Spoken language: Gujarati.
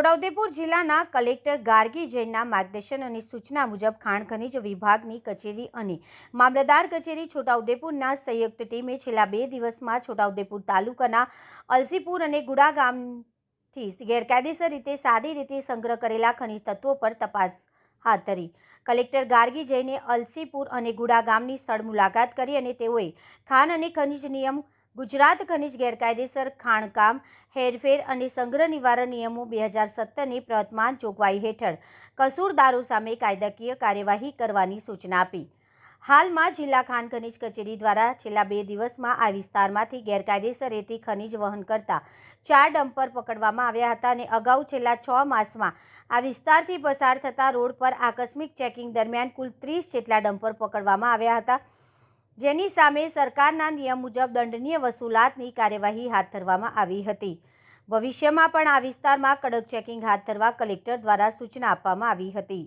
છોટાઉદેપુર જિલ્લાના કલેક્ટર ગાર્ગી જૈનના માર્ગદર્શન અને સૂચના મુજબ ખાણ ખનીજ વિભાગની કચેરી અને મામલતદાર કચેરી છોટાઉદેપુરના સંયુક્ત ટીમે છેલ્લા બે દિવસમાં છોટાઉદેપુર તાલુકાના અલસીપુર અને ગુડા ગામથી ગેરકાયદેસર રીતે સાદી રીતે સંગ્રહ કરેલા ખનીજ તત્વો પર તપાસ હાથ ધરી. કલેક્ટર ગાર્ગી જૈને અલસીપુર અને ગુડા ગામની સ્થળ મુલાકાત કરી અને તેઓએ ખાણ અને ખનીજ નિયમ ગુજરાત ખનિજ ગેરકાયદેસર ખાણકામ, હેરફેર અને સંગ્રહ નિવારણ નિયમો બે હજાર સત્તરની પ્રવર્તમાન જોગવાઈ હેઠળ કસૂરદારો સામે કાયદાકીય કાર્યવાહી કરવાની સૂચના આપી. હાલમાં જિલ્લા ખાણ ખનિજ કચેરી દ્વારા છેલ્લા બે દિવસમાં આ વિસ્તારમાંથી ગેરકાયદેસર રેતી ખનિજ વહન કરતા ચાર ડમ્પર પકડવામાં આવ્યા હતા અને અગાઉ છેલ્લા છ માસમાં આ વિસ્તારથી પસાર થતા રોડ પર આકસ્મિક ચેકિંગ દરમિયાન કુલ ત્રીસ જેટલા ડમ્પર પકડવામાં આવ્યા હતા. જેની સામે સરકારના નિયમ મુજબ દંડનીય વસૂલાતની કાર્યવાહી હાથ ધરવામાં આવી હતી. ભવિષ્યમાં પણ આ વિસ્તારમાં કડક ચેકિંગ હાથ ધરવા કલેક્ટર દ્વારા સૂચના આપવામાં આવી હતી.